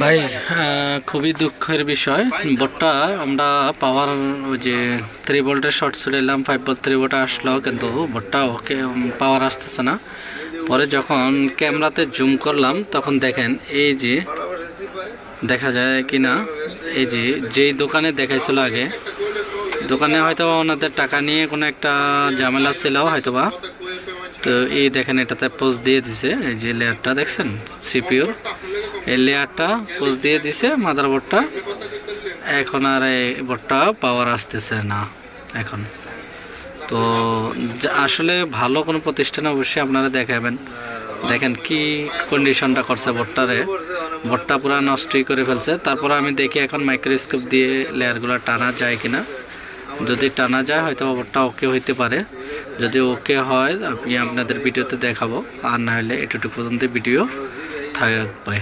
ভাই আহ, খুবই দুঃখের বিষয়। বোটটা আমরা পাওয়ার ওই যে থ্রি ভোল্টের শর্ট ছুড়েলাম ফাইভ ভোল্ট থ্রি ভোল্ট আসলো কিন্তু বোটটা ওকে পাওয়ার আসতেছে না। পরে যখন ক্যামেরাতে জুম করলাম তখন দেখেন এই যে দেখা যায় কি না এই যে যেই দোকানে দেখাইছিল আগে দোকানে হয়তো ওনাদের টাকা নিয়ে কোনো একটা ঝামেলা ছিল হয়তোবা। তো এই দেখেন এটাতে পোজ দিয়ে দিছে এই যে লেয়ারটা দেখছেন? সিপিউর এই লেয়ারটা পোজ দিয়ে দিছে মাদার বোর্ডটা এখন আর এই বোর্ডটা পাওয়ার আসতেছে না এখন। তো আসলে ভালো কোনো প্রতিষ্ঠানে অবশ্যই আপনারা দেখাবেন। দেখেন কি কন্ডিশনটা করছে বোর্ডটারে বোর্ডটা পুরো নষ্টই করে ফেলছে। তারপর আমি দেখি এখন মাইক্রোস্কোপ দিয়ে লেয়ারগুলো টানা যায় কিনা। যদি টানা যায়, হয়তো বোর্ডটা ওকে হইতে পারে। যদি ওকে হয়, আমি আপনাদের ভিডিওতে দেখাবো। আর না হলে এটুকু পর্যন্ত ভিডিও থাকবে।